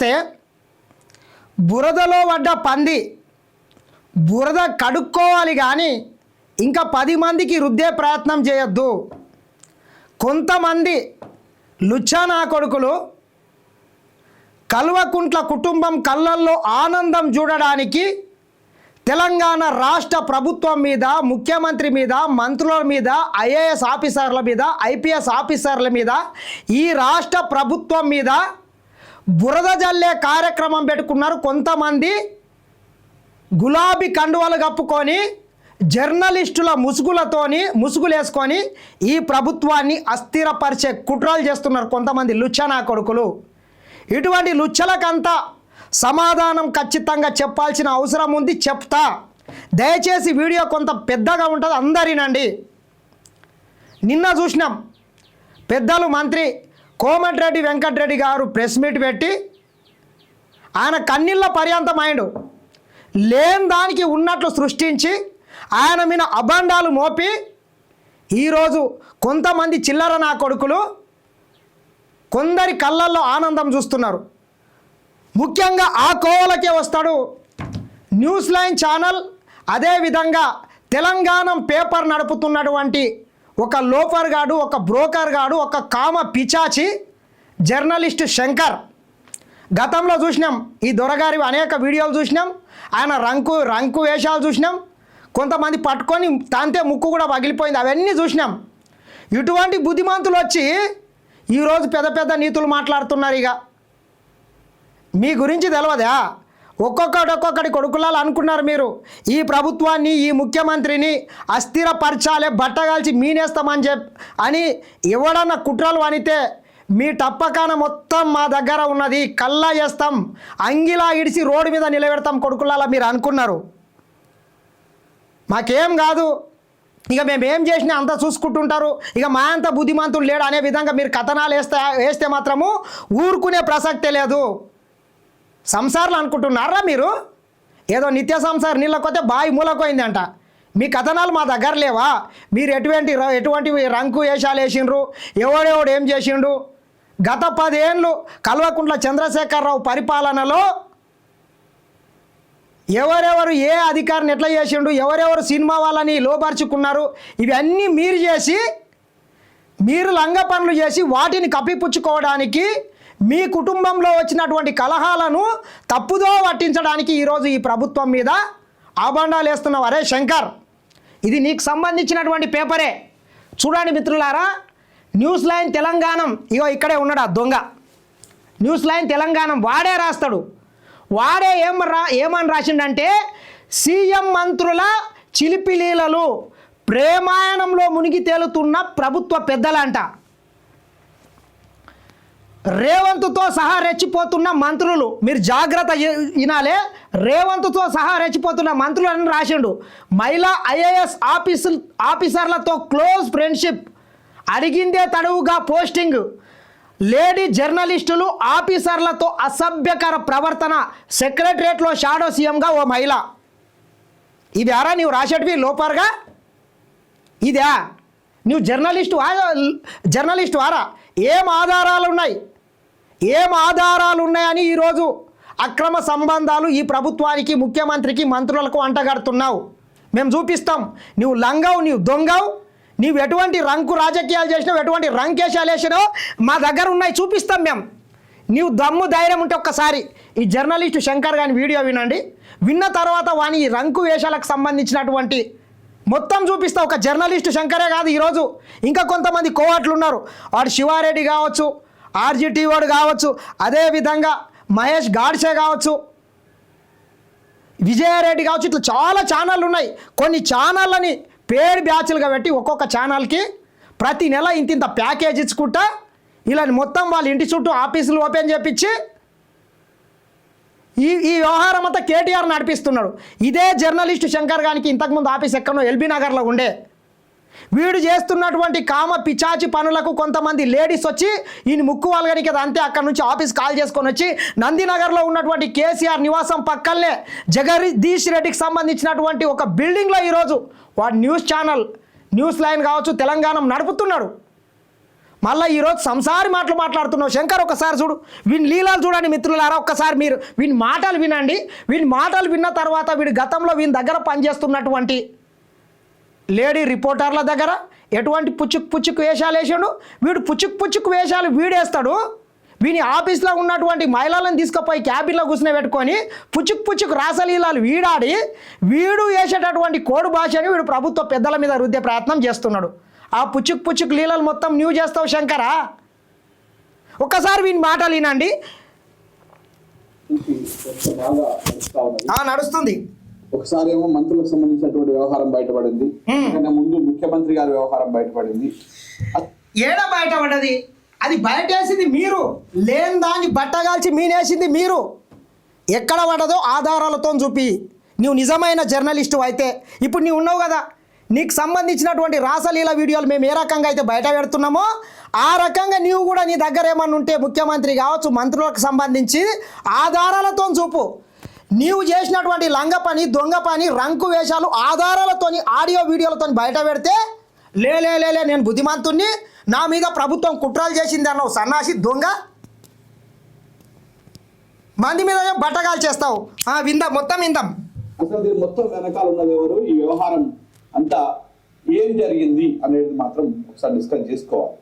వస్తే బురదలో పడ్డ పంది బురద కడుక్కోవాలి కానీ ఇంకా పది మందికి రుద్దే ప్రయత్నం చేయొద్దు. కొంతమంది లుచ్చానా కొడుకులు కల్వకుంట్ల కుటుంబం కళ్ళల్లో ఆనందం చూడడానికి తెలంగాణ రాష్ట్ర ప్రభుత్వం మీద ముఖ్యమంత్రి మీద మంత్రుల మీద ఐఏఎస్ ఆఫీసర్ల మీద ఐపీఎస్ ఆఫీసర్ల మీద ఈ రాష్ట్ర ప్రభుత్వం మీద బురద జల్లే కార్యక్రమం పెట్టుకున్నారు కొంతమంది గులాబీ కండువలు కప్పుకొని జర్నలిస్టుల ముసుగులతోని ముసుగులేసుకొని ఈ ప్రభుత్వాన్ని అస్థిరపరిచే కుట్రలు చేస్తున్నారు కొంతమంది లుచ్చనా కొడుకులు. ఇటువంటి లుచ్చలకంతా సమాధానం ఖచ్చితంగా చెప్పాల్సిన అవసరం ఉంది చెప్తా. దయచేసి వీడియో కొంత పెద్దగా ఉంటుంది అందరినండి. నిన్న చూసినాం పెద్దలు మంత్రి కోమటిరెడ్డి వెంకటరెడ్డి గారు ప్రెస్ మీట్ పెట్టి ఆయన కన్నీళ్ళ పర్యంతమైండు లేని దానికి ఉన్నట్లు సృష్టించి ఆయన మీద అబండాలు మోపి ఈరోజు కొంతమంది చిల్లర నా కొడుకులు కొందరి కళ్ళల్లో ఆనందం చూస్తున్నారు. ముఖ్యంగా ఆ కోవలకే వస్తాడు న్యూస్ లైన్ ఛానల్. అదేవిధంగా తెలంగాణ పేపర్ నడుపుతున్నటువంటి ఒక లోఫర్ గాడు ఒక బ్రోకర్ గాడు ఒక కామ పిచాచి జర్నలిస్ట్ శంకర్. గతంలో చూసినాం ఈ దొరగారి అనేక వీడియోలు చూసినాం ఆయన రంకు రంకు వేషాలు చూసినాం కొంతమంది పట్టుకొని తాంతే ముక్కు కూడా పగిలిపోయింది అవన్నీ చూసినాం. ఇటువంటి బుద్ధిమంతులు వచ్చి ఈరోజు పెద్ద పెద్ద నీతులు మాట్లాడుతున్నారు ఇక. మీ గురించి తెలియదా ఒక్కొక్కటి ఒక్కొక్కటి కొడుకులాలు అనుకున్నారు మీరు. ఈ ప్రభుత్వాన్ని ఈ ముఖ్యమంత్రిని అస్థిరపరచాలే బట్టగాల్చి మీనేస్తామని చెప్ అని ఎవడన్నా కుట్రలు అనితే మీ టప్పకాన మొత్తం మా దగ్గర ఉన్నది కల్లా చేస్తాం అంగిలా ఇడిచి రోడ్డు మీద నిలబెడతాం కొడుకులాల మీరు అనుకున్నారు. మాకేం కాదు. ఇక మేము ఏం చేసినా అంతా చూసుకుంటుంటారు. ఇక మా అంత బుద్ధిమంతులు లేడు అనే విధంగా మీరు కథనాలు వేస్తే వేస్తే మాత్రము ఊరుకునే ప్రసక్తే లేదు. సంసారాలు అనుకుంటున్నారా మీరు? ఏదో నిత్య సంసార నీళ్ళకొతే బావి మూలకోయిందంట. మీ కథనాలు మా దగ్గర లేవా? మీరు ఎటువంటి ఎటువంటి రంకు వేషాలు వేసిండ్రు? ఎవడెవడు ఏం చేసిండు? గత పదేళ్ళు కల్వకుంట్ల చంద్రశేఖరరావు పరిపాలనలో ఎవరెవరు ఏ అధికారిని ఎట్లా చేసిండు? ఎవరెవరు సినిమా వాళ్ళని లోపరుచుకున్నారు ఇవన్నీ మీరు చేసి మీరు లంగ పనులు చేసి వాటిని కప్పిపుచ్చుకోవడానికి మీ కుటుంబంలో వచ్చినటువంటి కలహాలను తప్పుదో పట్టించడానికి ఈరోజు ఈ ప్రభుత్వం మీద ఆబండాలు వేస్తున్నావు. అరే శంకర్ ఇది నీకు సంబంధించినటువంటి పేపరే. చూడండి మిత్రులారా న్యూస్ లైన్ తెలంగాణ ఇగో ఇక్కడే ఉన్నాడు ఆ దొంగ. న్యూస్ లైన్ తెలంగాణం వాడే రాస్తాడు. వాడే ఏం రా ఏమని రాసిండంటే సీఎం మంత్రుల చిలిపిలీలలు ప్రేమాయణంలో మునిగి తేలుతున్న ప్రభుత్వ పెద్దలంట. రేవంత్తో సహా రెచ్చిపోతున్న మంత్రులు. మీరు జాగ్రత్త వినాలే రేవంత్తో సహా రెచ్చిపోతున్న మంత్రులు అని రాసిండు. మహిళా ఐఏఎస్ ఆఫీసు ఆఫీసర్లతో క్లోజ్ ఫ్రెండ్షిప్. అడిగిందే తడువుగా పోస్టింగ్. లేడీ జర్నలిస్టులు ఆఫీసర్లతో అసభ్యకర ప్రవర్తన. సెక్రటరియట్లో షాడో సీఎంగా ఓ మహిళ. ఇది ఆరా నీవు రాసేటివి లోపర్గా? ఇదా? నువ్వు జర్నలిస్ట్ జర్నలిస్టు జర్నలిస్ట్ ఏం ఆధారాలు ఉన్నాయి ఏం ఆధారాలు ఉన్నాయని ఈరోజు అక్రమ సంబంధాలు ఈ ప్రభుత్వానికి ముఖ్యమంత్రికి మంత్రులకు అంటగడుతున్నావు. మేము చూపిస్తాం. నువ్వు లంగవు నీవు దొంగవు నీవు ఎటువంటి రంకు రాజకీయాలు చేసినావు ఎటువంటి రంకేశాలు వేసినావు మా దగ్గర ఉన్నాయి చూపిస్తాం మేము నీవు దమ్ము ధైర్యం ఉంటే ఒక్కసారి ఈ జర్నలిస్ట్ శంకర్ గాని వీడియో వినండి. విన్న తర్వాత వాని ఈ రంకు వేషాలకు సంబంధించినటువంటి మొత్తం చూపిస్తా ఒక జర్నలిస్ట్ శంకరే కాదు ఈరోజు. ఇంకా కొంతమంది కోవాట్లు ఉన్నారు వాడు శివారెడ్డి కావచ్చు ఆర్జిటీ వాడు కావచ్చు అదేవిధంగా మహేష్ గాడ్సే కావచ్చు. విజయారెడ్డి కావచ్చు ఇట్లా చాలా ఛానళ్ళు ఉన్నాయి. కొన్ని ఛానళ్ళని పేరు బ్యాచ్లుగా పెట్టి ఒక్కొక్క ఛానల్కి ప్రతి నెల ఇంత ఇంత ప్యాకేజ్ ఇచ్చుకుంటా ఇలా మొత్తం వాళ్ళ ఇంటి చుట్టూ ఆఫీసులు ఓపెన్ చేపించి ఈ ఈ వ్యవహారం అంతా కేటీఆర్ నడిపిస్తున్నాడు. ఇదే జర్నలిస్ట్ శంకర్ గారికి ఇంతకుముందు ఆఫీస్ ఎక్కడో ఎల్బీ నగర్లో ఉండే. వీడు చేస్తున్నటువంటి కామ పిచాచి పనులకు కొంతమంది లేడీస్ వచ్చి ఈయన ముక్కు వాళ్ళగని కదా అంతే అక్కడ నుంచి ఆఫీస్ కాల్ చేసుకొని వచ్చి నందినగర్లో ఉన్నటువంటి కేసీఆర్ నివాసం పక్కనే జగదీష్ రెడ్డికి సంబంధించినటువంటి ఒక బిల్డింగ్లో ఈరోజు వాడు న్యూస్ ఛానల్ న్యూస్ లైన్ కావచ్చు తెలంగాణ నడుపుతున్నాడు. మళ్ళీ ఈరోజు సంసారి మాటలు మాట్లాడుతున్నావు. శంకర్ ఒకసారి చూడు. వీని లీలాలు చూడండి మిత్రులారా ఒక్కసారి మీరు. వీని మాటలు వినండి. వీని మాటలు విన్న తర్వాత వీడి గతంలో వీని దగ్గర పనిచేస్తున్నటువంటి లేడీ రిపోర్టర్ల దగ్గర ఎటువంటి పుచ్చుకు పుచ్చుకు వేషాలు వేసాడు? వీడు పుచ్చుకు పుచ్చుకు వేషాలు వీడేస్తాడు. వీని ఆఫీస్లో ఉన్నటువంటి మహిళలను తీసుకుపోయి క్యాబిన్లో కూర్చుని పెట్టుకొని పుచ్చుకు పుచ్చుకు రాసలీలాలు వీడాడి వీడు వేసేటటువంటి కోడు భాషని వీడు ప్రభుత్వ పెద్దల మీద రుద్దే ప్రయత్నం చేస్తున్నాడు. ఆ పుచ్చుకు పుచ్చుకు లీలలు మొత్తం న్యూ చేస్తావు శంకరా? ఒక్కసారి వీని మాటలు వినండి. నడుస్తుంది. ఒకసారి ఏమో మంత్రులకు సంబంధించినటువంటి వ్యవహారం బయటపడింది. ముందు ముఖ్యమంత్రి గారి వ్యవహారం బయటపడింది. ఏడ బయటపడ్డది? అది బయటేసింది మీరు. లేని దాన్ని బట్టగాల్చి మీనేసింది మీరు. ఎక్కడ పడదో ఆధారాలతో చూపి. నువ్వు నిజమైన జర్నలిస్టు అయితే. ఇప్పుడు నీవు ఉన్నావు కదా. నీకు సంబంధించినటువంటి రాసలీల వీడియోలు మేము ఏ రకంగా అయితే బయట పెడుతున్నామో ఆ రకంగా నీవు కూడా నీ దగ్గర ఏమన్నా ఉంటే ముఖ్యమంత్రి కావచ్చు మంత్రులకు సంబంధించి ఆధారాలతో చూపు. నీవు చేసినటువంటి లంగ పని దొంగ పని రంకు వేషాలు ఆధారాలతోని ఆడియో వీడియోలతో బయట పెడితే లేలే నేను బుద్ధిమంతుణ్ణి నా మీద ప్రభుత్వం కుట్రలు చేసింది అన్నావు సన్నాసి దొంగ. మంది మీద బట్టగాలు చేస్తావు? ఆ, విందాం మొత్తం విందాం. అసలు మొత్తం వెనకాల ఉన్నది ఎవరు? ఈ వ్యవహారం అంతా ఏం జరిగింది అనేది మాత్రం ఒకసారి డిస్కస్ చేసుకోవాలి.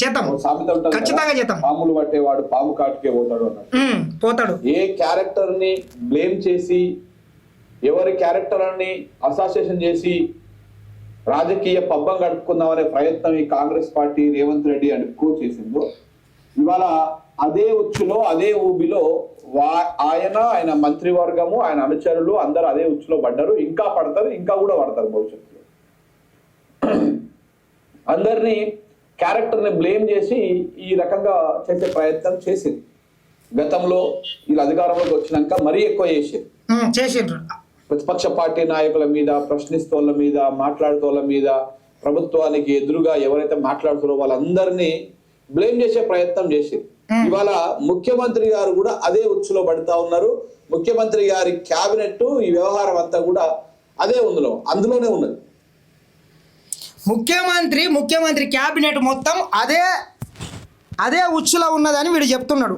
చేద్దాం. సామెత ఖచ్చితంగా చేద్దాం. పాములు పట్టేవాడు పాము కాటుకే పోతాడు ఉమ్, పోతాడు. ఏ క్యారెక్టర్ని బ్లేమ్ చేసి ఎవరి క్యారెక్టర్ని అసోసియేషన్ చేసి రాజకీయ పబ్బం గడుపుకుందామనే ప్రయత్నం ఈ కాంగ్రెస్ పార్టీ రేవంత్ రెడ్డి అనుకో చేసిందో ఇవాళ అదే ఉచ్చులో అదే ఊబిలో వా- ఆయన ఆయన మంత్రివర్గము ఆయన అనుచరులు అందరూ అదే ఉచ్చులో పడ్డారు. ఇంకా పడతారు ఇంకా కూడా పడతారు భవిష్యత్తులో. అందరినీ క్యారెక్టర్ని బ్లేమ్ చేసి ఈ రకంగా చేసే ప్రయత్నం చేసింది. గతంలో వీళ్ళు అధికారంలోకి వచ్చినాక మరీ ఎక్కువ చేసింది. చేసిండ్రు. ప్రతిపక్ష పార్టీ నాయకుల మీద ప్రశ్నిస్తోళ్ళ మీద మాట్లాడుతోళ్ళ మీద ప్రభుత్వానికి ఎదురుగా ఎవరైతే మాట్లాడుతారో వాళ్ళందరినీ బ్లేమ్ చేసే ప్రయత్నం చేసింది. ఇవాళ ముఖ్యమంత్రి గారు కూడా అదే ఉచ్చులో పడుతా ఉన్నారు. ముఖ్యమంత్రి గారి క్యాబినెట్ ఈ వ్యవహారం అంతా కూడా అదే ఉందిలో అందులోనే ఉన్నది. ముఖ్యమంత్రి ముఖ్యమంత్రి క్యాబినెట్ మొత్తం అదే అదే ఉచ్చులో ఉన్నదని వీడు చెప్తున్నాడు.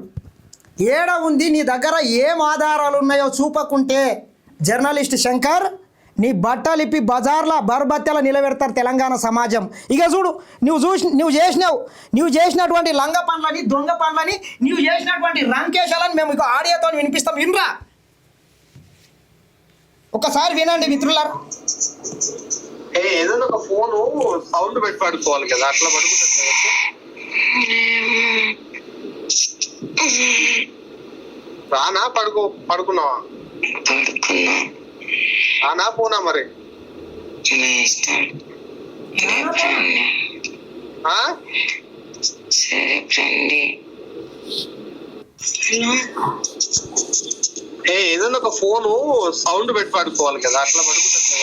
ఏడ ఉంది నీ దగ్గర ఏం ఆధారాలు ఉన్నాయో చూపకుంటే జర్నలిస్ట్ శంకర్ నీ బట్టలిప్పి బజార్ల బర్బత్తెల నిలబెడతారు తెలంగాణ సమాజం. ఇక చూడు నువ్వు చూసి నువ్వు చేసినావు నువ్వు చేసినటువంటి లంగ పనులని దొంగ పనులని నువ్వు చేసినటువంటి రంకేశాలని మేము ఇక ఆడియోతో వినిపిస్తాం. వినరా? ఒకసారి వినండి మిత్రులారా. ఏ ఏదైనా ఒక ఫోన్ సౌండ్ పెట్టి పడుకోవాలి కదా అట్లా పడుకుంటుంది రానా పడుకో పడుకున్నావా? పడుకున్నా. రానా పోనా మరి? లేస్తాడు సరే ఏ ఏదైనా ఒక ఫోన్ సౌండ్ పెట్టి పడుకోవాలి కదా అట్లా పడుకుంటుంది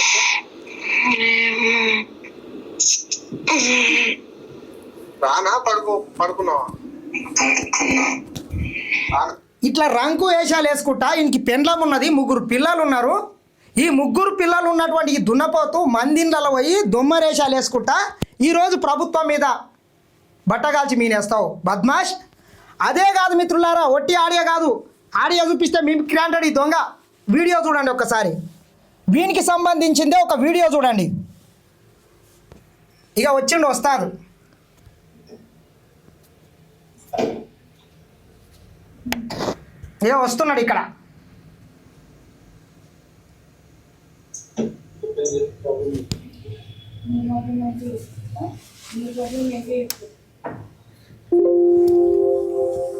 రానా పడుకో పడుకున్నావా? ఇట్లా రంకు వేషాలు వేసుకుంటా ఈయనకి పెండ్లం ఉన్నది ముగ్గురు పిల్లలు ఉన్నారు. ఈ ముగ్గురు పిల్లలు ఉన్నటువంటి ఈ దున్నపోతు మందిండ్లలో పోయి దొమ్మరేషాలు వేసుకుంటా ఈరోజు ప్రభుత్వం మీద బట్టగాల్చి మీనేస్తావు. బద్మాష్ అదే కాదు మిత్రులారా ఒట్టి ఆడియో కాదు. ఆడియో చూపిస్తే మేము క్రాంటెడ్ ఈ దొంగ. వీడియో చూడండి ఒక్కసారి. వీనికి సంబంధించిందే ఒక వీడియో చూడండి. ఇక వచ్చిండు వస్తారు ఇక వస్తున్నాడు ఇక్కడ.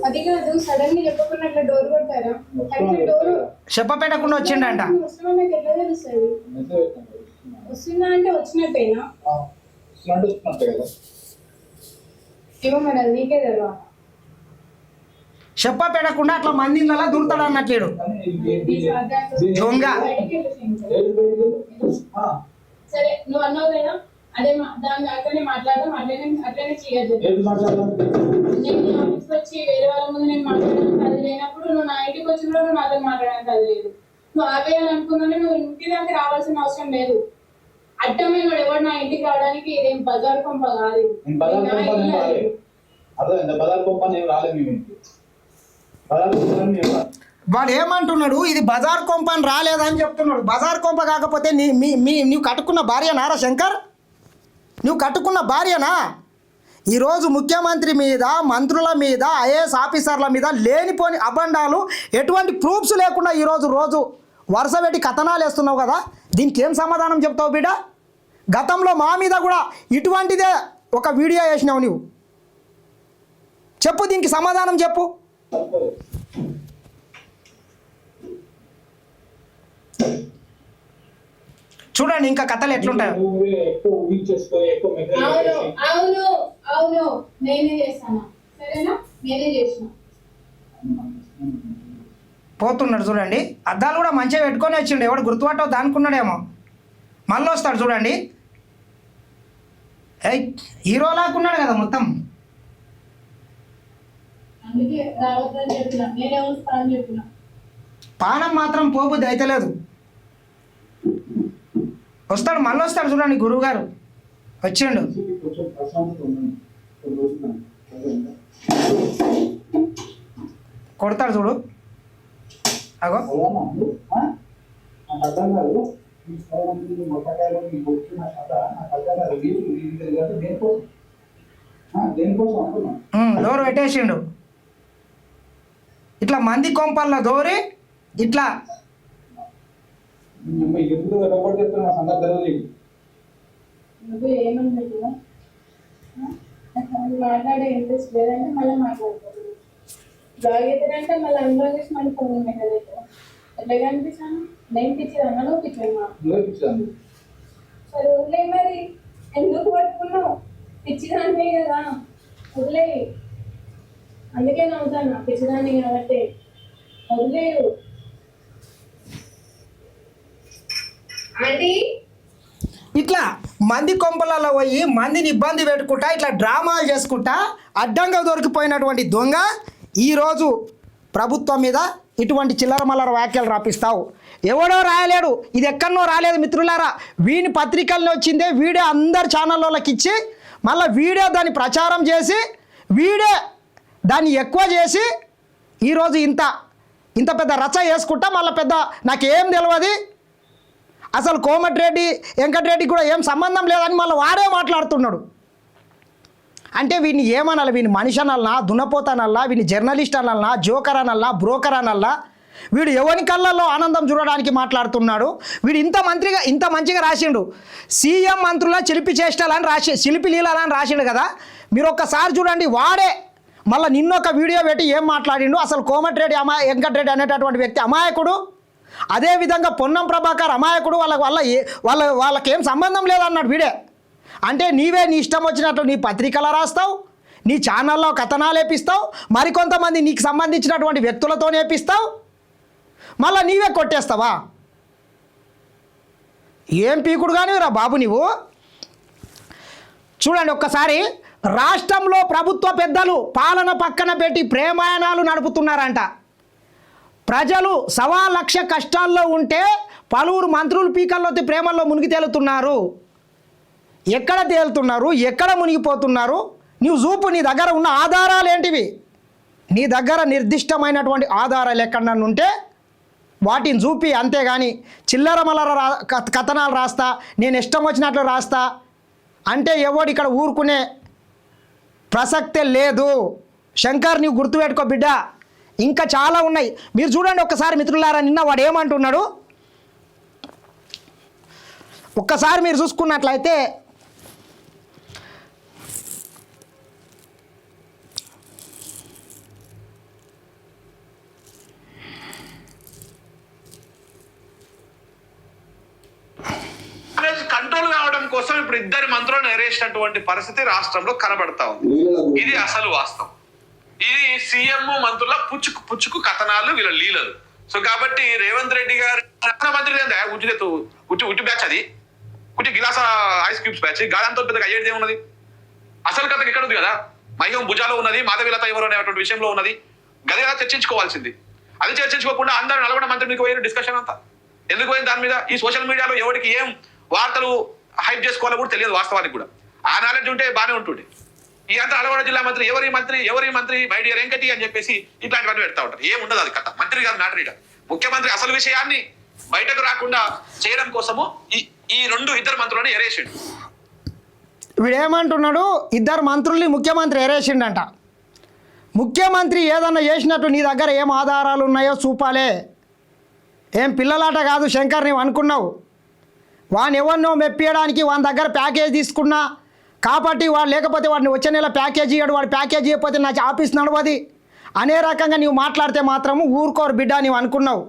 అది కాదు సడన్గా చెప్పకుండా అట్లా డోర్ కొట్టారా? అయితే డోర్. చెప్పపెట్టకుండా వచ్చిండంట. వస్తున్నా ఎట్లా తెలుస్తుంది? వస్తున్నా అంటే వచ్చినట్టేనా? ఏమో మరి అది నీకే తెలియదు చెప్ప పెట్టకుండా అట్లా మందిందలా దూరుతాడు అన్నట్లేడు దొంగ. సరే నువ్వు అన్నావు కదా? అదే మా- దాని అట్లనే మాట్లాడదాం అట్లనే అట్లనే నేను ఆఫీస్కి వచ్చి వేరే వాళ్ళ ముందు నేను మాట్లాడడానికి అది లేనప్పుడు నువ్వు నా ఇంటికి వచ్చి కూడా నువ్వు నాతో మాట్లాడడానికి అది లేదు. నువ్వు ఆపేయాలనుకున్నా నువ్వు ఇంటి దాకా రావాల్సిన అవసరం లేదు. అడ్డమైన వాడు ఎవరు నా ఇంటికి రావడానికి ఇదేం బజార్ కొంప కాదు. బజార్ కొంప రాలేదు మేము ఇంటికి. బజార్ పంపని మేము రాలేదు. వాడు ఏమంటున్నాడు? ఇది బజార్ కొంప అని రాలేదని చెప్తున్నాడు. బజార్ కొంప కాకపోతే నీ మీ మీ నువ్వు కట్టుకున్న భార్యనారా శంకర్? నువ్వు కట్టుకున్న భార్యనా? ఈరోజు ముఖ్యమంత్రి మీద మంత్రుల మీద ఐఏఎస్ ఆఫీసర్ల మీద లేనిపోని అబండాలు ఎటువంటి ప్రూఫ్స్ లేకుండా ఈరోజు రోజు వరుస పెట్టి కథనాలు వేస్తున్నావు కదా? దీనికి ఏం సమాధానం చెప్తావు బిడ్డ? గతంలో మా మీద కూడా ఇటువంటిదే ఒక వీడియో వేసినావు నువ్వు చెప్పు దీనికి సమాధానం చెప్పు. చూడండి ఇంకా కథలు ఎట్లుంటాయి. పోతున్నాడు చూడండి. అద్దాలు కూడా మంచిగా పెట్టుకొని వచ్చిండు. ఎవడు గుర్తుపట్టవు దానుకున్నాడేమో. మళ్ళీ వస్తాడు చూడండి. ఏయ్ హీరో లాక్కున్నాడు కదా మొత్తం. అందుకే రావద్దని చెప్పిన నేనే వస్తా అని చెప్పిన. పానం మాత్రం పోబుద్ది అయితే లేదు వస్తాడు మళ్ళీ వస్తాడు చూడండి గురువు గారు వచ్చిండు? కొడతాడు చూడు. అగో. డోర్ పెట్టేసిండు. ఇట్లా మంది కొంపల్లో దోరి ఇట్లా. మాట్లాడే ఇంట్రెస్ట్ లేదంటే మళ్ళీ మళ్ళీ అందరూ చేసి మళ్ళీ ఫోన్ మెసేజ్ అవుతాను ఎట్లా కనిపిస్తాను? నేను పిచ్చి అన్నాను లోపించాను సరే వదిలే మరి. ఎందుకు పట్టుకున్నావు? పిచ్చిదాన్ని కదా. వదిలే అందుకే నవ్వుతాను పిచ్చిదాన్ని కాబట్టి. వదిలేరు. ఆంటీ? ఇట్లా మంది కొంపలలో పోయి మందిని ఇబ్బంది పెట్టుకుంటా ఇట్లా డ్రామాలు చేసుకుంటా అడ్డంగా దొరికిపోయినటువంటి దొంగ ఈరోజు ప్రభుత్వం మీద ఇటువంటి చిల్లర మల్లర వ్యాఖ్యలు రాపిస్తావు. ఎవడో రాయలేడు ఇది ఎక్కడనో రాలేదు మిత్రులారా. వీని పత్రికల్లో వచ్చిందే వీడే అందరు ఛానళ్ళకి ఇచ్చి మళ్ళీ వీడే దాన్ని ప్రచారం చేసి వీడే దాన్ని ఎక్కువ చేసి ఈరోజు ఇంత ఇంత పెద్ద రచ వేసుకుంటా మళ్ళీ పెద్ద నాకేం తెలియదు అసలు కోమటిరెడ్డి వెంకటరెడ్డి కూడా ఏం సంబంధం లేదని మళ్ళీ వాడే మాట్లాడుతున్నాడు. అంటే వీడిని ఏమనాలి? వీని మనిషి అనల్నా? దున్నపోత వీని జర్నలిస్ట్ అనల్లా జోకర్ అనల్లా బ్రోకర్ అనల్లా వీడు ఎవరి కళ్ళల్లో ఆనందం చూడడానికి మాట్లాడుతున్నాడు? వీడు ఇంత మంత్రిగా ఇంత మంచిగా రాసిండు. సీఎం మంత్రుల చిలిపి చేష్టాలని రాసి శిలిపి లీలాలని రాసిండు కదా. మీరు ఒక్కసారి చూడండి వాడే మళ్ళీ నిన్నొక వీడియో పెట్టి ఏం మాట్లాడిండు? అసలు కోమటిరెడ్డి అమా వెంకటరెడ్డి అనేటటువంటి వ్యక్తి అమాయకుడు? అదేవిధంగా పొన్నం ప్రభాకర్ అమాయకుడు వాళ్ళ వల్ల ఏ వాళ్ళ వాళ్ళకేం సంబంధం లేదన్నాడు వీడే. అంటే నీవే నీ ఇష్టం వచ్చినట్లు నీ పత్రికలో రాస్తావు నీ ఛానల్లో కథనాలు వేపిస్తావు మరికొంతమంది నీకు సంబంధించినటువంటి వ్యక్తులతో నేపిస్తావు మళ్ళీ నీవే కొట్టేస్తావా? ఏం పీకుడు కానీ రా బాబు నీవు? చూడండి ఒక్కసారి. రాష్ట్రంలో ప్రభుత్వ పెద్దలు పాలన పక్కన పెట్టి ప్రేమాయణాలు నడుపుతున్నారంట. ప్రజలు సవా లక్ష కష్టాల్లో ఉంటే పలువురు మంత్రులు పీకల్లో ప్రేమల్లో మునిగి తేలుతున్నారు. ఎక్కడ తేలుతున్నారు? ఎక్కడ మునిగిపోతున్నారు? నీవు చూపు నీ దగ్గర ఉన్న ఆధారాలు ఏంటివి? నీ దగ్గర నిర్దిష్టమైనటువంటి ఆధారాలు ఎక్కడన్నా ఉంటే వాటిని చూపి అంతేగాని చిల్లర మల్లర రా కథ- కథనాలు రాస్తా నేను ఇష్టం వచ్చినట్లు రాస్తా అంటే ఎవడు ఇక్కడ ఊరుకునే ప్రసక్తే లేదు. శంకర్ నీవు గుర్తుపెట్టుకో బిడ్డ. ఇంకా చాలా ఉన్నాయి. మీరు చూడండి ఒక్కసారి మిత్రులారా నిన్న వాడు ఏమంటున్నాడు? ఒక్కసారి మీరు చూసుకున్నట్లయితే కాంగ్రెస్ కంట్రోల్ కావడం కోసం ఇప్పుడు ఇద్దరు మంత్రులు ఎరేసినటువంటి పరిస్థితి రాష్ట్రంలో కనబడతా ఉంది. ఇది అసలు వాస్తవం. ఇది సీఎం మంత్రుల పుచ్చుకు పుచ్చుకు కథనాలు వీళ్ళ లీలలు. సో కాబట్టి రేవంత్ రెడ్డి గారు రక్షణ మంత్రి ఏందా? ఉట్టి ఉట్టి బ్యాచ్ అది. ఉట్టి గిలాస ఐస్ క్యూబ్స్ బ్యాచ్. గాడంతో పెద్దగా అయ్యేది ఏమున్నది? అసలు కథ ఇక్కడ ఉంది కదా. మహ్యం భుజాలో ఉన్నది మాధవిలత ఎవరు అనేటువంటి విషయంలో ఉన్నది. గది కదా చర్చించుకోవాల్సింది. అది చర్చించుకోకుండా అందరూ నల్గొండ మంత్రి మీకు పోయిన డిస్కషన్ అంతా. ఎందుకు పోయింది దాని మీద? ఈ సోషల్ మీడియాలో ఎవరికి ఏం వార్తలు హైప్ చేసుకోవాలో కూడా తెలియదు వాస్తవానికి కూడా. ఆ నాలెడ్జ్ ఉంటే బాగానే ఉంటుండే. ఈ అంతా అలవాడ జిల్లా మంత్రి ఎవరి మంత్రి ఎవరి మంత్రి మై డియర్ వెంకటి అని చెప్పేసి ఇట్లాంటివన్నీ పెడతా ఉంటారు. ఏం ఉండదు అది కథ. మంత్రి కాదు మ్యాటర్ ముఖ్యమంత్రి అసలు విషయాన్ని బయటకు రాకుండా చేయడం కోసము ఈ ఈ రెండు ఇద్దరు మంత్రులను ఎరేసిండు. వీడేమంటున్నాడు? ఇద్దరు మంత్రుల్ని ముఖ్యమంత్రి ఎరేసిండంట. ముఖ్యమంత్రి ఏదన్నా చేసినట్టు నీ దగ్గర ఏం ఆధారాలు ఉన్నాయో చూపాలే. ఏం పిల్లలాట కాదు శంకర్ నీవు అనుకున్నావు. వాడిని ఎవరినో మెప్పియడానికి వాని దగ్గర ప్యాకేజ్ తీసుకున్నా. కాబట్టి వాడు లేకపోతే వాడిని వచ్చే నెల ప్యాకేజ్ ఇయ్యాడు వాడు ప్యాకేజ్ ఇవ్వకపోతే నా ఆఫీస్ నడవది. అనే రకంగా నీవు మాట్లాడితే మాత్రము ఊరుకోరు బిడ్డ నీవు అనుకున్నావు.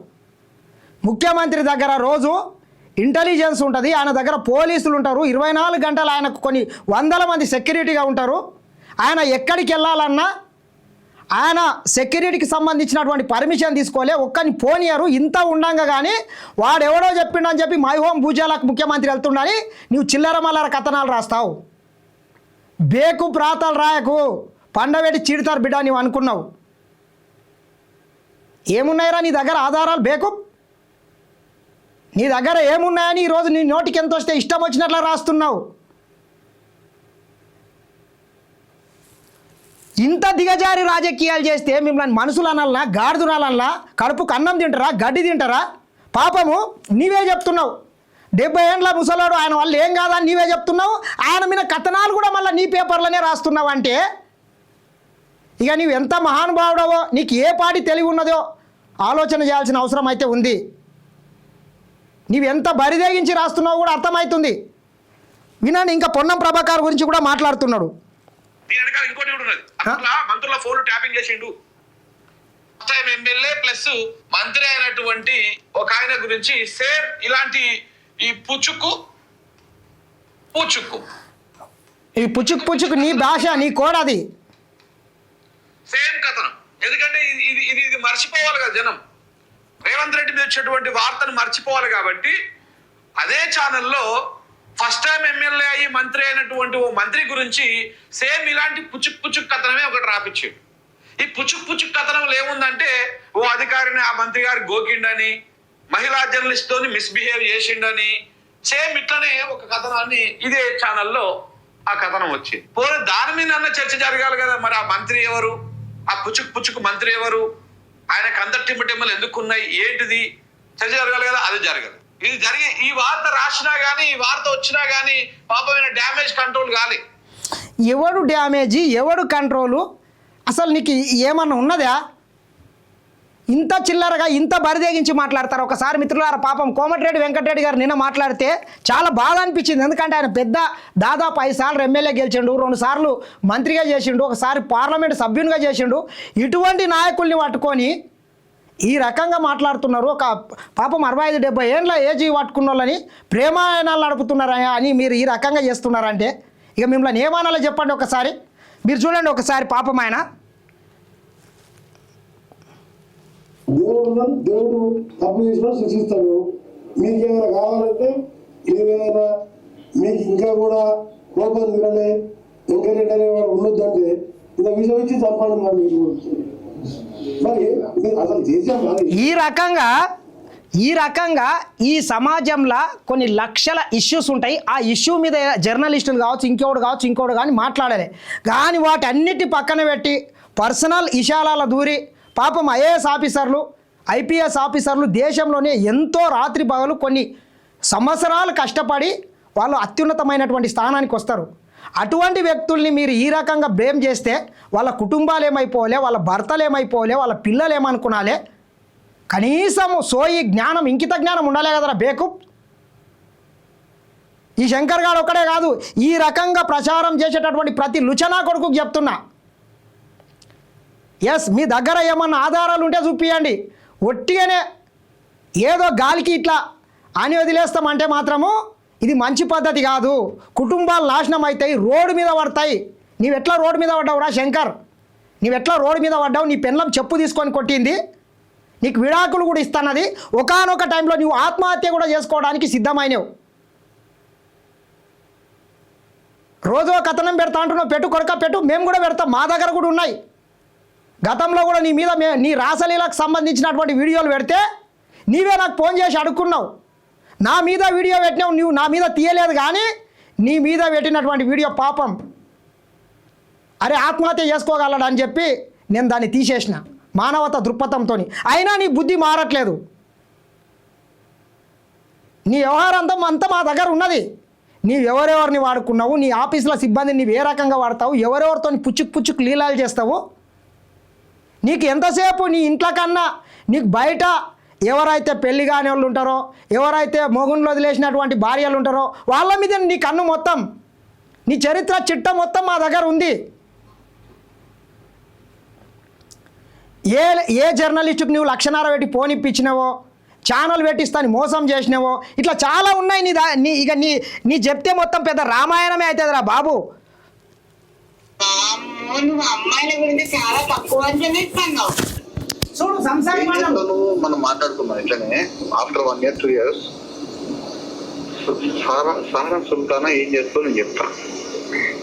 ముఖ్యమంత్రి దగ్గర రోజు ఇంటెలిజెన్స్ ఉంటుంది ఆయన దగ్గర పోలీసులు ఉంటారు. ఇరవై నాలుగు గంటలు ఆయనకు కొన్ని వందల మంది సెక్యూరిటీగా ఉంటారు. ఆయన ఎక్కడికి వెళ్ళాలన్నా ఆయన సెక్యూరిటీకి సంబంధించినటువంటి పర్మిషన్ తీసుకోలే. ఒక్కని పోనీయరు ఇంత ఉండంగా కానీ వాడెవడో చెప్పిండని చెప్పి మై హోమ్ భూజాలకు ముఖ్యమంత్రి వెళ్తుండని నీవు చిల్లర మల్లర కథనాలు రాస్తావు. బేకు ప్రాతాలు రాయకు. పండవేటి చీడతారు బిడ్డ నువ్వు అనుకున్నావు. ఏమున్నాయిరా నీ దగ్గర ఆధారాలు బేకు? నీ దగ్గర ఏమున్నాయని ఈరోజు నీ నోటికి ఎంత వస్తే ఇష్టం వచ్చినట్లు రాస్తున్నావు. ఇంత దిగజారి రాజకీయాలు చేస్తే మిమ్మల్ని మనుషులు అనాలనా గాడిదనాలన్నా కడుపుకు అన్నం తింటారా గడ్డి తింటారా? పాపము నీవే చెప్తున్నావు. డెబ్బై ఏండ్ల ముసలాడు ఆయన వల్ల ఏం కాదని నీవే చెప్తున్నావు. ఆయన మీద కథనాలు కూడా మళ్ళీ నీ పేపర్లోనే రాస్తున్నావు అంటే ఇక నీవు ఎంత మహానుభావుడవో నీకు ఏ పాటి తెలివి ఉన్నదో ఆలోచన చేయాల్సిన అవసరం అయితే ఉంది. నీవు ఎంత బరిదేగించి రాస్తున్నావు కూడా అర్థమవుతుంది. వినండి ఇంకా పొన్నం ప్రభాకర్ గురించి కూడా మాట్లాడుతున్నాడు. అట్లా మంత్రుల ఫోన్లు ట్యాపింగ్ చేసిండు. టైం ఎమ్మెల్యే ప్లస్ మంత్రి అయినటువంటి ఒక ఆయన గురించి సేమ్ ఇలాంటి ఈ పుచ్చుకు పుచ్చుకు. ఈ పుచ్చుకు పుచ్చుకు నీ భాష నీ కోడ అది. సేమ్ కథనం. ఎందుకంటే ఇది ఇది ఇది ఇది మర్చిపోవాలి కదా జనం. రేవంత్ రెడ్డి మీద వచ్చేటువంటి వార్తను మర్చిపోవాలి కాబట్టి అదే ఛానల్లో ఫస్ట్ టైం ఎమ్మెల్యే అయ్యి మంత్రి అయినటువంటి ఓ మంత్రి గురించి సేమ్ ఇలాంటి పుచుక్ పుచుక్ కథనమే ఒకటి రాపిచ్చాడు. ఈ పుచుక్ పుచ్చుక్ కథనంలో ఏముందంటే ఓ అధికారిని ఆ మంత్రి గారు గోకిండని మహిళా జర్నలిస్ట్ తోని మిస్బిహేవ్ చేసిండని సేమ్ ఇట్లనే ఒక కథనాన్ని ఇదే ఛానల్లో ఆ కథనం వచ్చింది. పోనీ దాని మీద అన్న చర్చ జరగాలి కదా మరి ఆ మంత్రి ఎవరు? ఆ పుచ్చుకు పుచ్చుకు మంత్రి ఎవరు? ఆయనకు అంత టిమ్మటిమ్మలు ఎందుకు ఉన్నాయి ఏంటిది? చర్చ జరగాలి కదా అది జరగదు. ఇది జరిగి ఈ వార్త రాసినా కానీ ఈ వార్త వచ్చినా కానీ పాపమైన డ్యామేజ్ కంట్రోల్ కాలే. ఎవడు డ్యామేజ్ ఎవడు కంట్రోలు? అసలు నీకు ఏమన్నా ఉన్నదా? ఇంత చిల్లరగా ఇంత బరిదేగించి మాట్లాడతారు. ఒకసారి మిత్రులారా పాపం కోమటిరెడ్డి వెంకటరెడ్డి గారు నిన్న మాట్లాడితే చాలా బాధ అనిపించింది. ఎందుకంటే ఆయన పెద్ద దాదాపు ఐదు సార్లు ఎమ్మెల్యే గెలిచిండు రెండు సార్లు మంత్రిగా చేసిండు ఒకసారి పార్లమెంట్ సభ్యునిగా చేసిండు. ఇటువంటి నాయకుల్ని పట్టుకొని ఈ రకంగా మాట్లాడుతున్నారు. ఒక పాపం అరవై ఐదు డెబ్బై ఏండ్ల ఏజీ పట్టుకున్న వాళ్ళని ప్రేమాయణాలు నడుపుతున్నారా అని మీరు ఈ రకంగా చేస్తున్నారంటే ఇక మిమ్మల్ని ఏమనాలో చెప్పండి ఒకసారి. మీరు చూడండి ఒకసారి పాపం ఆయన. దేవుడు దేవుడు తప్పు చేసినా శిక్షిస్తాడు. మీకు ఏమైనా కావాలంటే ఏమైనా మీకు ఇంకా కూడా కోపం తిరగలే వెంకరెడ్డి అనేవాడు ఉండొద్దు అంటే ఇంత విషయం ఇచ్చి చంపండి మరి. ఈ రకంగా ఈ రకంగా ఈ సమాజంలో కొన్ని లక్షల ఇష్యూస్ ఉంటాయి. ఆ ఇష్యూ మీద జర్నలిస్టులు కావచ్చు ఇంకోటి కావచ్చు ఇంకోటి కానీ మాట్లాడాలి. కానీ వాటి అన్నిటి పక్కన పెట్టి పర్సనల్ ఇషాలాల దూరి పాపం ఐఏఎస్ ఆఫీసర్లు ఐపీఎస్ ఆఫీసర్లు దేశంలోనే ఎంతో రాత్రి పగలు కొన్ని సంవత్సరాలు కష్టపడి వాళ్ళు అత్యున్నతమైనటువంటి స్థానానికి వస్తారు. అటువంటి వ్యక్తుల్ని మీరు ఈ రకంగా బ్లేమ్ చేస్తే వాళ్ళ కుటుంబాలు ఏమైపోలే వాళ్ళ భర్తలు ఏమైపోలే వాళ్ళ పిల్లలు ఏమనుకునాలే కనీసం సోయి జ్ఞానం ఇంకిత జ్ఞానం ఉండాలే కదరా బేకు ఈ శంకర్ గారు ఒక్కడే కాదు ఈ రకంగా ప్రచారం చేసేటటువంటి ప్రతి లుచనా కొడుకు చెప్తున్నా. ఎస్ మీ దగ్గర ఏమన్నా ఆధారాలు ఉంటే చూపియండి. ఒట్టిగానే ఏదో గాలికి ఇట్లా అని వదిలేస్తామంటే మాత్రము ఇది మంచి పద్ధతి కాదు. కుటుంబాలు నాశనం అవుతాయి రోడ్డు మీద పడతాయి. నీవెట్లా రోడ్డు మీద పడ్డావురా శంకర్? నీవెట్లా రోడ్డు మీద పడ్డావు? నీ పెన్లం చెప్పు తీసుకొని కొట్టింది. నీకు విడాకులు కూడా ఇస్తానది. ఒకానొక టైంలో నువ్వు ఆత్మహత్య కూడా చేసుకోవడానికి సిద్ధమైనవు. రోజు కథనం పెడతా అంటున్నావు పెట్టు కొడక పెట్టు. మేము కూడా పెడతాం. మా దగ్గర కూడా ఉన్నాయి. గతంలో కూడా నీ మీద నీ రాసలీలకు సంబంధించినటువంటి వీడియోలు పెడితే నీవే నాకు ఫోన్ చేసి అడుక్కున్నావు. నా మీద వీడియో పెట్టినావు నువ్వు నా మీద తీయలేదు కానీ నీ మీద పెట్టినటువంటి వీడియో పాపం. అరే ఆత్మహత్య చేసుకోగలడు అని చెప్పి నేను దాన్ని తీసేసిన మానవత దృక్పథంతో అయినా నీ బుద్ధి మారట్లేదు. నీ వ్యవహారం అంతా మా దగ్గర ఉన్నది. నీవు ఎవరెవరిని వాడుకున్నావు నీ ఆఫీసుల సిబ్బందిని నీవు ఏ రకంగా వాడతావు ఎవరెవరితో పుచ్చుకు పుచ్చుకు లీలాలు చేస్తావు? నీకు ఎంతసేపు నీ ఇంట్లో కన్నా నీకు బయట ఎవరైతే పెళ్ళి కాని వాళ్ళు ఉంటారో ఎవరైతే మొగుండ్లు వదిలేసినటువంటి భార్యలు ఉంటారో వాళ్ళ మీద నీ కన్ను మొత్తం నీ చరిత్ర చిట్ట మొత్తం మా దగ్గర ఉంది. ఏ ఏ జర్నలిస్టుకు నువ్వు లక్షణార పెట్టి పోనిప్పించినావో ఛానల్ పెట్టిస్తాను మోసం చేసినావో ఇట్లా చాలా ఉన్నాయి నీ దా నీ ఇక నీ నీ చెప్తే మొత్తం పెద్ద రామాయణమే అవుతుందిరా బాబు. నువ్వు అమ్మాయిల గురించి చాలా తక్కువ చూడు సంసారం మనం. మాట్లాడుకున్నాం ఇట్లనే. After one year two years Sara Sara Sultana ఏం చేస్తావు నేను చెప్తా.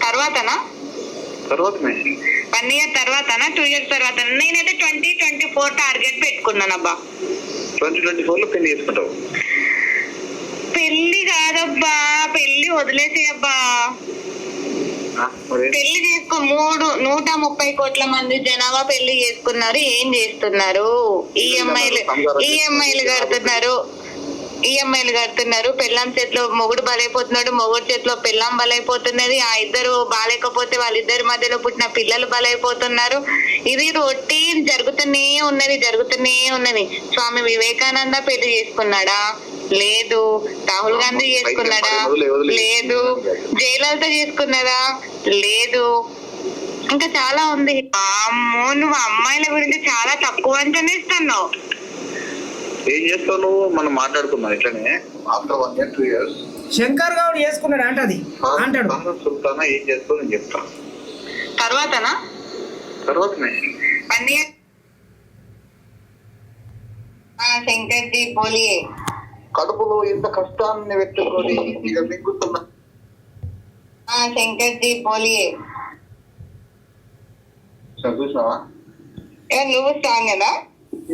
తర్వాతనా? తర్వాత వన్ ఇయర్ తర్వాతనా? టూ ఇయర్స్ తర్వాత నేనైతే ట్వంటీ ట్వంటీ ఫోర్ టార్గెట్ పెట్టుకున్నాను అబ్బా ట్వంటీ ట్వంటీ ఫోర్లో పెళ్ళి చేసుకుంటావు. పెళ్ళి కాదబ్బా. పెళ్ళి వదిలేసేయబ్బా. పెళ్ళి చేసుకో మూడు నూట ముప్పై కోట్ల మంది జనాభా పెళ్ళి చేసుకున్నారు. ఏం చేస్తున్నారు? ఈఎంఐలు ఈఎంఐలు కడుతున్నారు. ఈఎంఐలు కడుతున్నారు. పెళ్ళాం చేతిలో మొగుడు బలైపోతున్నాడు. మొగుడు చేతిలో పెళ్ళాం బలైపోతున్నది. ఆ ఇద్దరు బాలేకపోతే వాళ్ళిద్దరి మధ్యలో పుట్టిన పిల్లలు బలైపోతున్నారు. ఇది రొటీన్ జరుగుతూనే ఉన్నది జరుగుతూనే ఉన్నది. స్వామి వివేకానంద పెళ్ళి చేసుకున్నాడా? లేదు. రాహుల్ గాంధీ చేసుకున్నాడా? లేదు. జయలలిత చేసుకున్నదా లేదు. ఇంకా చాలా ఉంది. అమ్మో నువ్వు అమ్మాయిల గురించి చాలా తక్కువ అంచనా ఇస్తున్నావు ఏం చేస్తావు నువ్వు? మనం మాట్లాడుకున్నాం ఇట్లనే. After one year two years Shankar Goud చేసుకున్నాడు అంటది అంటాడు. సుల్తానా ఏం చేస్తావు? నేను చెప్తా. తర్వాతనా? తర్వాత వన్ ఇయర్ శంకర్ జీ బోలియే. కడుపులో ఇంత కష్టాన్ని పెట్టుకొని ఇక మింగుతున్నా శంకర్ జీ బోలియే. చూసినావా? నువ్వు సాంగ్ కదా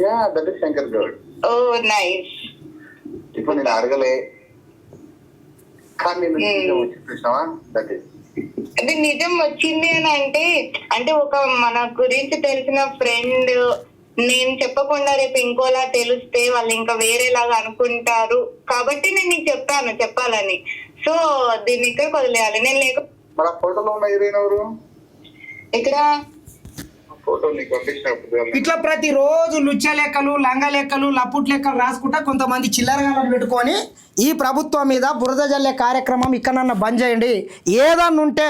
yeah that is Shankar Goud. Oh nice. ఇప్పుడు నేను అడగలే. కానీ చూసినావా? దట్ ఇస్ అది నిజం వచ్చింది అని అంటే అంటే ఒక మన గురించి తెలిసిన ఫ్రెండ్ నేను చెప్పకుండా రేపు ఇంకోలా తెలిస్తే వాళ్ళు ఇంకా వేరేలాగా అనుకుంటారు. కాబట్టి నేను నీకు చెప్పాను చెప్పాలని. సో దీన్ని ఇక్కడ వదిలేయాలి. నేను లేక మన ఫోటోలో ఉన్న హీరోయిన్ ఎవరు? ఇక్కడ ఫోటో నీకు పంపించినప్పుడు ఇట్లా ప్రతిరోజు లుచ్చ లెక్కలు లంగ లెక్కలు లప్పుట్ లెక్కలు రాసుకుంటా కొంతమంది చిల్లరగాలను పెట్టుకొని ఈ ప్రభుత్వం మీద బురద జల్లే కార్యక్రమం ఇక్కడన్నా బంద్ చేయండి. ఏదన్నా ఉంటే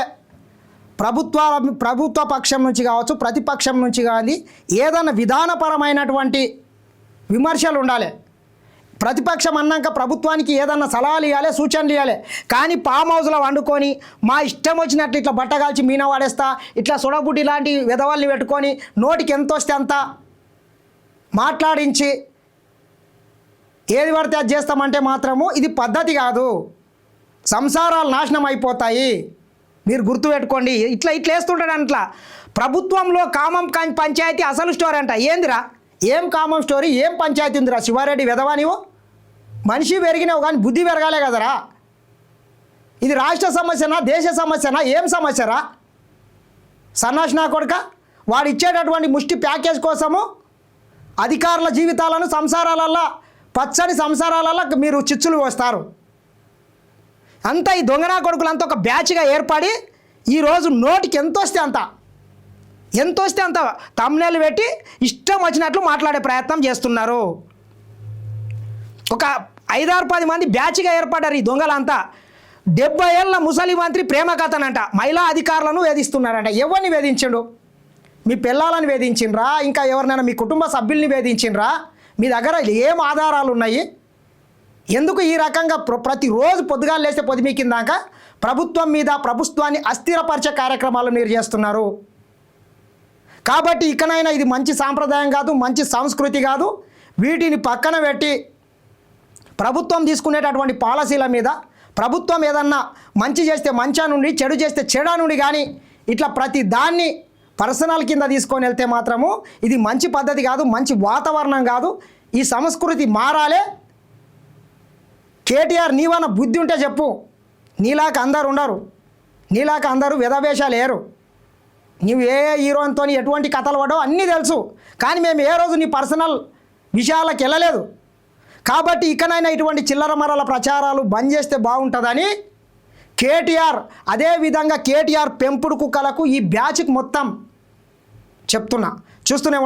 ప్రభుత్వ ప్రభుత్వ పక్షం నుంచి కావచ్చు ప్రతిపక్షం నుంచి కానీ ఏదైనా విధానపరమైనటువంటి విమర్శలు ఉండాలి. ప్రతిపక్షం అన్నాక ప్రభుత్వానికి ఏదన్నా సలహాలు ఇవ్వాలి సూచనలు ఇవ్వాలి కానీ పామ్ హౌస్లో వండుకొని మా ఇష్టం వచ్చినట్లు ఇట్లా బట్టగాల్చి మీన వాడేస్తా ఇట్లా సుడబుడ్డి లాంటి విధవల్ని పెట్టుకొని నోటికి ఎంత వస్తే అంత మాట్లాడించి ఏది పడితే అది చేస్తామంటే మాత్రము ఇది పద్ధతి కాదు. సంసారాలు నాశనం అయిపోతాయి. మీరు గుర్తుపెట్టుకోండి. ఇట్లా ఇట్లా వేస్తుంటాడు అట్లా. ప్రభుత్వంలో కామం పంచాయతీ అసలు స్టోరీ అంట. ఏందిరా? ఏం కామం స్టోరీ ఏం పంచాయతీ ఉందిరా? శివారెడ్డి విధవా నీవు? మనిషి పెరిగినావు కానీ బుద్ధి పెరగాలే కదరా. ఇది రాష్ట్ర సమస్యనా దేశ సమస్యనా ఏం సమస్యరా? సన్నాష్ నా కొడుక వాడు ఇచ్చేటటువంటి ముష్టి ప్యాకేజ్ కోసము అధికారుల జీవితాలను సంసారాలల్లో పచ్చని సంసారాలలో మీరు చిచ్చులు వస్తారు అంతా ఈ దొంగనా కొడుకులంతా ఒక బ్యాచ్గా ఏర్పడి ఈరోజు నోటికి ఎంత వస్తే అంత. ఎంత వస్తే అంత తమ్నేలు పెట్టి ఇష్టం వచ్చినట్లు మాట్లాడే ప్రయత్నం చేస్తున్నారు. ఒక ఐదారు పది మంది బ్యాచ్గా ఏర్పడ్డారు ఈ దొంగలంతా. డెబ్బై ఏళ్ళ ముసలి మంత్రి ప్రేమ కథనంట. మహిళా అధికారులను వేధిస్తున్నారంట. ఎవరిని వేధించిండు? మీ పిల్లలను వేధించిండ్రా? ఇంకా ఎవరినైనా మీ కుటుంబ సభ్యుల్ని వేధించిండ్రా? మీ దగ్గర ఏం ఆధారాలు ఉన్నాయి? ఎందుకు ఈ రకంగా ప్ర- ప్రతిరోజు పొద్దుగాలు లేస్తే పొదిమీకిందాక ప్రభుత్వం మీద ప్రభుత్వాన్ని అస్థిరపరిచే కార్యక్రమాలు మీరు చేస్తున్నారు? కాబట్టి ఇకనైనా ఇది మంచి సాంప్రదాయం కాదు మంచి సంస్కృతి కాదు. వీటిని పక్కన పెట్టి ప్రభుత్వం తీసుకునేటటువంటి పాలసీల మీద ప్రభుత్వం ఏదన్నా మంచి చేస్తే మంచా నుండి చెడు చేస్తే చెడా నుండి కానీ ఇట్లా ప్రతి దాన్ని పర్సనల్ కింద తీసుకొని వెళ్తే మాత్రము ఇది మంచి పద్ధతి కాదు మంచి వాతావరణం కాదు. ఈ సంస్కృతి మారాలే కేటీఆర్ నీవన్న బుద్ధి ఉంటే చెప్పు. నీలాక అందరు ఉండరు. నీలాక అందరూ విధవేషాలు ఏరు నువ్వు ఏ ఏ హీరోయిన్తో ఎటువంటి కథలు పడవు అన్నీ తెలుసు. కానీ మేము ఏ రోజు నీ పర్సనల్ విషయాలకు వెళ్ళలేదు. కాబట్టి ఇకనైనా ఇటువంటి చిల్లర మరల ప్రచారాలు బంద్ చేస్తే బాగుంటుందని కేటీఆర్ అదేవిధంగా కేటీఆర్ పెంపుడు కుక్కలకు ఈ బ్యాచ్కి మొత్తం చెప్తున్నా. చూస్తూనే